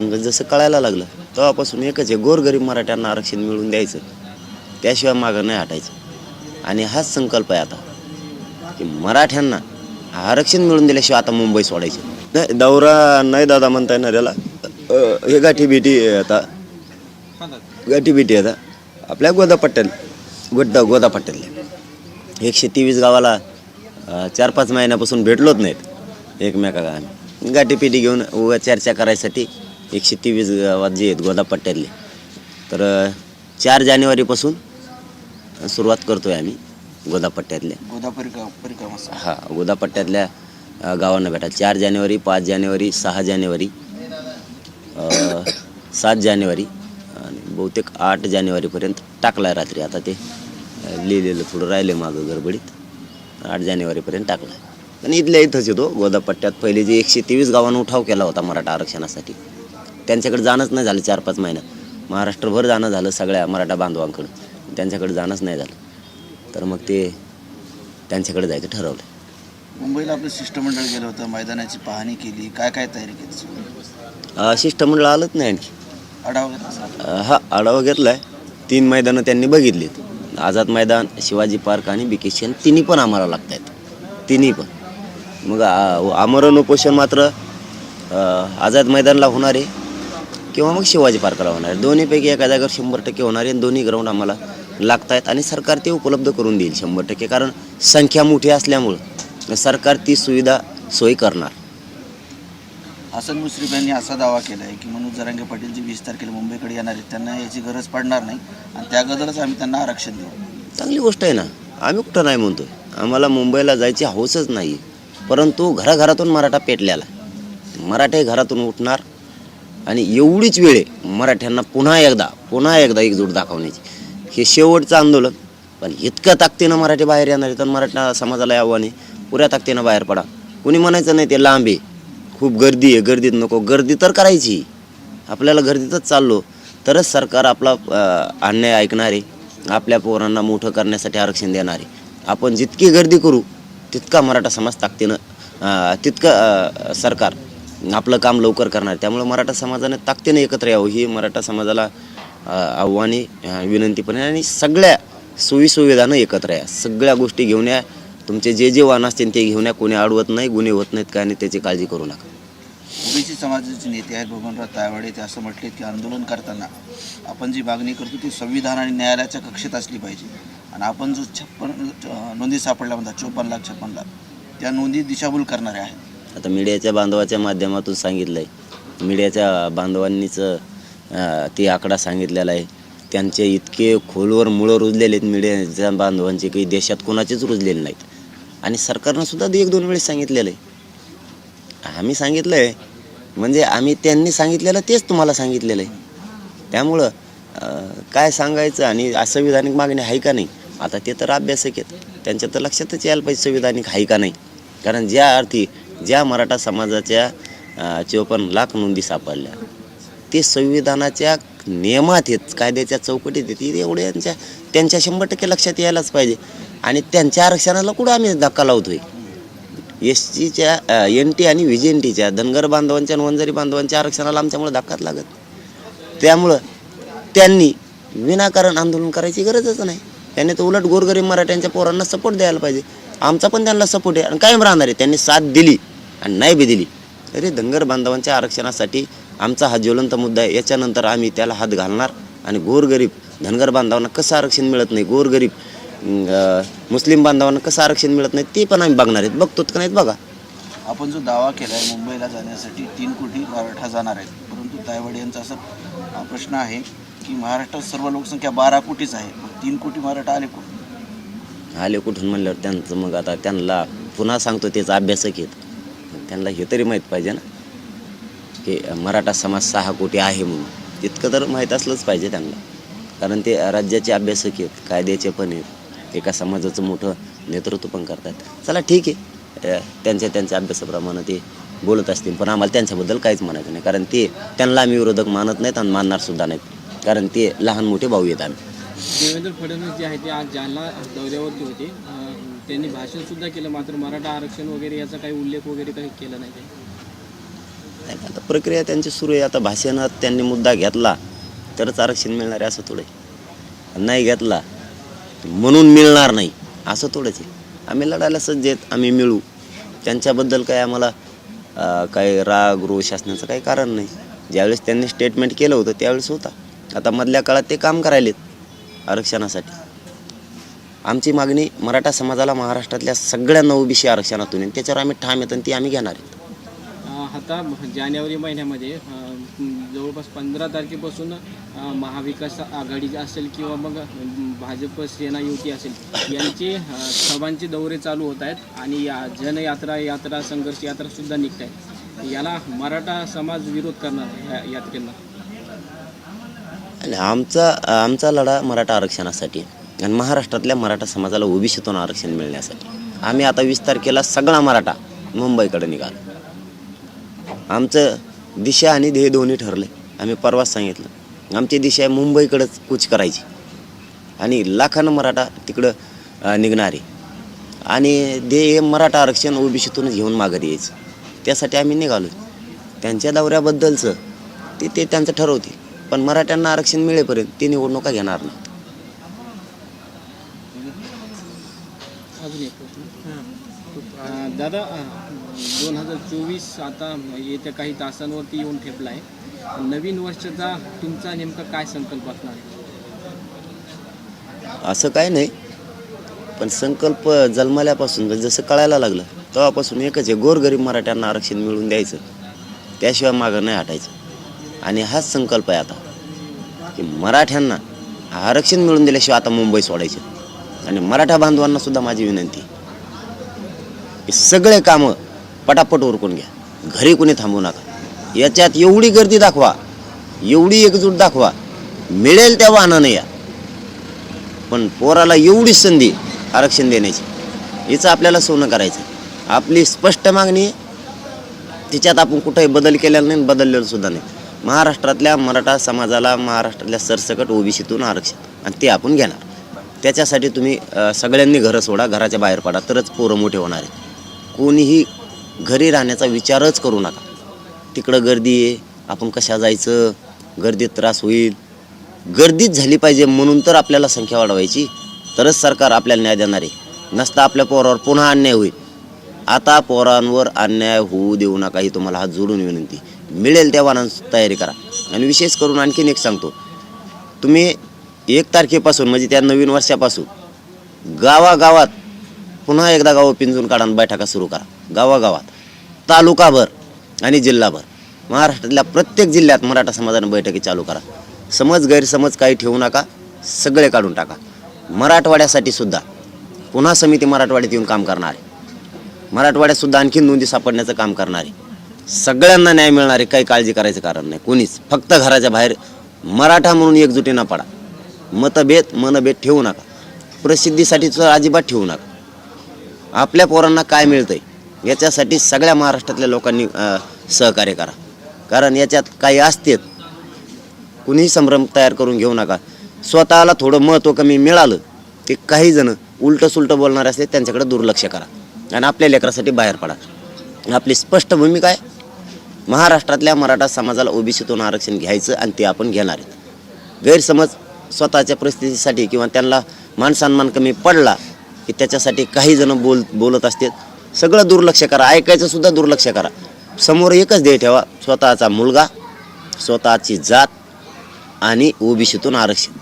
म्हणजे जसं कळायला लागलं तेव्हापासून एकच आहे गोरगरीब मराठ्यांना आरक्षण मिळवून द्यायचं. त्याशिवाय मागं नाही हटायचं. आणि हाच संकल्प आहे आता. की मराठ्यांना आरक्षण मिळून दिल्याशिवाय आता मुंबई सोडायची. नाही दौरा नाही दादा म्हणता येणार याला हे गाठी भेटी आता. गाठी भेटी आता. आपल्या गोदापट्ट्यात गोदा गोदापट्ट्यातल्या एकशे तेवीस गावाला चार पाच महिन्यापासून भेटलोच नाहीत एकमेका आम्ही गाठीपिटी घेऊन उगा चर्चा करायसाठी एकशे तेवीस गावात जे आहेत गोदा पट्ट्यातले. तर चार जानेवारीपासून सुरुवात करतोय आम्ही गोदा पट्ट्यातल्या. गोदा परिक्रमा हा गोदा पट्ट्यातल्या अं, गावांना भेटा चार जानेवारी पाच जानेवारी सहा जानेवारी सात जानेवारी आणि बहुतेक आठ जानेवारीपर्यंत टाकलाय रात्री. आता ते लिहिलेलं थोडं राहिलं मागं गडबडीत. आठ जानेवारीपर्यंत टाकलाय. आणि इथल्या इथंच येतो गोदा पट्ट्यात. पहिले जे एकशे तेवीस गावांना उठाव केला होता मराठा आरक्षणासाठी त्यांच्याकडे जाणंच नाही झालं चार पाच महिन्यात महाराष्ट्रभर जाणं झालं सगळ्या मराठा बांधवांकडं त्यांच्याकडे जाणंच नाही झालं. तर मग ते त्यांच्याकडे जायचं ठरवलं. मुंबईला आपलं शिष्टमंडळ गेलं होतं मैदानाची पाहणी केली. काय काय तयारी केली शिष्टमंडळ आलंच नाही आणखी. आढावा घेतला हा आढावा घेतलाय. तीन मैदानं त्यांनी बघितलीत. आझाद मैदान शिवाजी पार्क आणि बिकेशन तिन्ही पण आम्हाला लागत आहेत तिन्ही पण. मग आमरण उपोषण मात्र आझाद मैदानला होणार आहे. किंवा मग शिवाजी पार्कला होणार. आहे दोन्हीपैकी एका जागेवर शंभर टक्के होणार आहे आणि दोन्ही ग्राउंड आम्हाला लागत आहेत आणि सरकार ते उपलब्ध करून देईल शंभर टक्के. कारण संख्या मोठी असल्यामुळं सरकार ती सुविधा सोयी करणार. हसन मुश्रीफ यांनी असा दावा केला आहे की मनोज जरांगे पाटील जे वीस तारखेला मुंबईकडे येणार आहेत त्यांना याची गरज पडणार नाही आणि त्या गदरच आम्ही त्यांना आरक्षण देऊ. चांगली गोष्ट आहे ना. आम्ही कुठं नाही म्हणतोय. आम्हाला मुंबईला जायची हौसच नाही परंतु घराघरातून मराठा पेटलेला आहे. मराठे घरातून उठणार आणि एवढीच वेळ आहे मराठ्यांना पुन्हा एकदा पुन्हा एकदा एकजूट दाखवण्याची. हे शेवटचं आंदोलन पण इतक्या ताकदीनं मराठी बाहेर येणार आहे तर मराठा समाजाला आव्हाने पुऱ्या ताकदीनं बाहेर पडा. कुणी म्हणायचं नाही ते लांब आहे. खूप गर्दी आहे गर्दीत नको. गर्दी तर करायची. आपल्याला गर्दीतच चाललो. तरच सरकार आपला अन्याय ऐकणारे आपल्या पोरांना मोठं करण्यासाठी आरक्षण देणारे आपण जितकी गर्दी करू तितका मराठा समाज ताकदीनं तितकं सरकार आपलं काम लवकर करणार. त्यामुळं मराठा समाजाने ताकदीने एकत्र यावं ही मराठा समाजाला आव्हाने विनंतीपणे विनंती पण आहे. आणि सगळ्या सोयीसुविधानं एकत्र या. सगळ्या गोष्टी घेऊन या. तुमचे जे जे वाहन असतील ते घेऊन या. कोणी अडवत नाही गुन्हे होत नाहीत काय नाही त्याची काळजी करू नका. ओबीसी समाजाचे नेते आहेत बबनराव तायवाडे. ते असं म्हटले की आंदोलन करताना आपण जी मागणी करतो ती संविधान आणि न्यायालयाच्या कक्षेत असली पाहिजे. आणि आपण जो छप्पन नोंदी सापडल्या म्हणतात चोपन्न लाख छप्पन लाख त्या नोंदी दिशाभूल करणाऱ्या आहेत. आता मीडियाच्या बांधवाच्या माध्यमातून सांगितलं आहे मीडियाच्या बांधवांनीच ते आकडा सांगितलेला आहे. त्यांचे इतके खोलवर मुळं रुजलेले आहेत मीडियाच्या बांधवांचे काही देशात कोणाचेच रुजलेले नाहीत. आणि सरकारनं सुद्धा एक दोन वेळेस सांगितलेलं आहे. आम्ही सांगितलं आहे म्हणजे आम्ही त्यांनी सांगितलेलं तेच तुम्हाला सांगितलेलं आहे. त्यामुळं काय सांगायचं आणि संविधानिक मागणी आहे का नाही? आता ते तर अभ्यासक आहेत. त्यांच्या तर लक्षातच यायला पाहिजे संविधानिक आहे का नाही? कारण ज्या अर्थी ज्या मराठा समाजाच्या अं, चोपन्न लाख नोंदी सापडल्या ते संविधानाच्या नियमात आहेत कायद्याच्या चौकटीत आहेत एवढे यांच्या त्यांच्या शंभर टक्के लक्षात यायलाच पाहिजे. आणि त्यांच्या आरक्षणाला कुठं आम्ही धक्का लावतोय? एस टीच्या एन टी आणि व्ही एन टीच्या धनगर बांधवांच्या आणि वंजारी बांधवांच्या आरक्षणाला आमच्यामुळे धक्काच लागत त्यामुळं त्यांनी विनाकारण आंदोलन करायची गरजच नाही. त्यांनी तर उलट गोरगरीब मराठ्यांच्या पोरांना सपोर्ट द्यायला पाहिजे. आमचा पण त्यांना सपोर्ट आहे आणि कायम राहणार आहे. त्यांनी साथ दिली. आणि नाही बी दिली. तरी धनगर बांधवांच्या आरक्षणासाठी आमचा हा ज्वलंत मुद्दा आहे. याच्यानंतर आम्ही त्याला हात घालणार आणि गोरगरीब धनगर बांधवांना कसं आरक्षण मिळत नाही? गोरगरीब मुस्लिम बांधवांना कसं आरक्षण मिळत नाही? ते पण आम्ही बघणार आहेत. बघतो का नाहीत बघा. आपण जो दावा केला आहे मुंबईला जाण्यासाठी तीन कोटी मराठा जाणार आहेत. परंतु तायवाडे यांचा असा प्रश्न आहे की महाराष्ट्रात सर्व लोकसंख्या बारा कोटीच आहे. तीन कोटी मराठा आले कुठून? आले कुठून म्हणल्यावर त्यांचं मग आता त्यांना पुन्हा सांगतो तेच अभ्यासक आहेत. त्यांना हे तरी माहीत पाहिजे ना. की मराठा समाज सहा कोटी आहे म्हणून. तितकं तर माहीत असलंच पाहिजे त्यांना. कारण ते राज्याचे अभ्यासक आहेत कायद्याचे पण आहेत. एका समाजाचं मोठं नेतृत्व पण करतात. चला ठीक आहे. त्यांच्या त्यांच्या अभ्यासाप्रमाणे ते बोलत असतील. पण आम्हाला त्यांच्याबद्दल काहीच म्हणायचं नाही. कारण ते त्यांना आम्ही विरोधक मानत नाहीत आणि मानणार सुद्धा नाहीत. कारण ते लहान मोठे भाऊ आहेत आम्ही. देवेंद्र फडणवीस जे आहे ते आज जालना दौऱ्यावरती होते त्यांनी भाषण सुद्धा केलं मात्र मराठा आरक्षण वगैरे याचा काही उल्लेख वगैरे काही केला नाही नाही, आता प्रक्रिया त्यांची सुरू आहे. आता भाषणात त्यांनी मुद्दा घेतला तरच आरक्षण मिळणार आहे असं थोडं नाही घेतला म्हणून मिळणार नाही असं थोडंच आहे. आम्ही लढायला सज्ज आहेत आम्ही मिळू. त्यांच्याबद्दल काय आम्हाला काही राग रोष असण्याचं काही कारण नाही. ज्यावेळेस त्यांनी स्टेटमेंट केलं होतं त्यावेळेस होता. आता मधल्या काळात ते काम करायलेत आरक्षणासाठी. आमची मागणी मराठा समाजाला महाराष्ट्रातल्या सगळ्यांना ओबीसी आरक्षणातून. त्याच्यावर आम्ही ठाम येतो आणि ती आम्ही घेणार आहेत आता जानेवारी महिन्यामध्ये जवळपास पंधरा तारखेपासून महाविकास आघाडी असेल किंवा मग भाजप सेना युती असेल यांचे सभांचे दौरे चालू होत आहेत आणि या जनयात्रा यात्रा संघर्ष यात्रा सुद्धा निघत आहेत याला मराठा समाज विरोध करणार आहे या यात्रेला आणि आमचा आमचा लढा मराठा आरक्षणासाठी आहे. आणि महाराष्ट्रातल्या मराठा समाजाला ओबीसीतून आरक्षण मिळण्यासाठी. आम्ही आता वीस तारखेला सगळा मराठा मुंबईकडे निघालो. आमचं दिशा आणि ध्येय दोन्ही ठरले. आम्ही परवाच सांगितलं. आमची दिशा आहे मुंबईकडंच कूच करायची. आणि लाखानं मराठा तिकडं अं, निघणार. आहे आणि ध्येय हे मराठा आरक्षण ओबीसीतूनच घेऊन माघारी यायचं. त्यासाठी आम्ही निघालो. त्यांच्या दौऱ्याबद्दलचं ते ते त्यांचं ठरवतील. पण मराठ्यांना आरक्षण मिळेपर्यंत ते निवडणुका घेणार नाही अजून एक प्रश्न अ, दादा दोन हजार चोवीस आता येत्या काही तासांवरती येऊन ठेपला आहे नवीन वर्षाचा तुमचा नेमका काय संकल्प असणार आहे? असं काय नाही. पण संकल्प जन्मल्यापासून जसं कळायला लागलं तेव्हापासून एकच आहे गोरगरीब मराठ्यांना आरक्षण मिळवून द्यायचं. त्याशिवाय मागं नाही हटायचं. आणि हाच संकल्प आहे आता. की मराठ्यांना आरक्षण मिळवून दिल्याशिवाय आता मुंबई सोडायचं. आणि मराठा बांधवांना सुद्धा माझी विनंती हे सगळे कामं पटापट उरकून घ्या. घरी कोणी थांबू नका. याच्यात एवढी गर्दी दाखवा एवढी एकजूट दाखवा. मिळेल त्या वाहनानं या. पण पोराला एवढी संधी आरक्षण देण्याची हिचं आपल्याला सोनं करायचं. आपली स्पष्ट मागणी तिच्यात आपण कुठंही बदल केलेला नाही बदललेलं सुद्धा नाही. महाराष्ट्रातल्या मराठा समाजाला महाराष्ट्रातल्या सरसकट ओबीसीतून आरक्षण आणि ते आपण घेणार. त्याच्यासाठी तुम्ही सगळ्यांनी घरं सोडा घराच्या बाहेर पडा. तरच पोरं मोठे होणार आहेत. कोणीही घरी राहण्याचा विचारच करू नका. तिकडं गर्दी आहे आपण कशा जायचं गर्दीत त्रास होईल. गर्दीच झाली पाहिजे म्हणून तर आपल्याला संख्या वाढवायची. तरच सरकार आपल्याला न्याय देणार आहे. नसता आपल्या पोरावर पुन्हा अन्याय होईल. आता पोरांवर अन्याय होऊ देऊ नका ही तुम्हाला हात जोडून विनंती. मिळेल त्या वाहनांची तयारी करा. आणि विशेष करून आणखीन एक सांगतो. तुम्ही एक तारखेपासून म्हणजे त्या नवीन वर्षापासून गावागावात पुन्हा एकदा गावं पिंजून काढा बैठका सुरू करा. गावागावात तालुकाभर आणि जिल्हाभर. महाराष्ट्रातल्या प्रत्येक जिल्ह्यात मराठा समाजानं बैठकी चालू करा. समज गैरसमज काही ठेवू नका सगळे काढून टाका. मराठवाड्यासाठी सुद्धा पुन्हा समिती मराठवाड्यात येऊन काम करणार आहे. मराठवाड्यातसुद्धा आणखी आणखीन नोंदी सापडण्याचं काम करणार आहे. सगळ्यांना न्याय मिळणार आहे काही काळजी करायचं कारण नाही. कोणीच फक्त घराच्या बाहेर मराठा म्हणून एकजुटीनं पडा. मतभेद मनभेद ठेवू नका. प्रसिद्धीसाठी तर अजिबात ठेवू नका. आपल्या पोरांना काय मिळतं आहे याच्यासाठी सगळ्या महाराष्ट्रातल्या लोकांनी सहकार्य करा. कारण याच्यात काही असतेत कुणीही संभ्रम तयार करून घेऊ नका. स्वतःला थोडं महत्त्व कमी मिळालं ते काही जण उलटं सुलटं बोलणारे असते त्यांच्याकडे दुर्लक्ष करा. आणि आपल्या लेकरासाठी बाहेर पडा. आपली स्पष्ट भूमिका आहे महाराष्ट्रातल्या मराठा समाजाला ओबीसीतून आरक्षण घ्यायचं आणि ते आपण घेणार आहेत. गैरसमज स्वतःच्या परिस्थितीसाठी किंवा त्यांना मानसन्मान कमी पडला की त्याच्यासाठी काही जण बोल बोलत असतात सगळं दुर्लक्ष करा. ऐकायचं सुद्धा दुर्लक्ष करा. समोर एकच ध्येय ठेवा. स्वतःचा मुलगा स्वतःची जात आणि ओबीसीतून आरक्षण.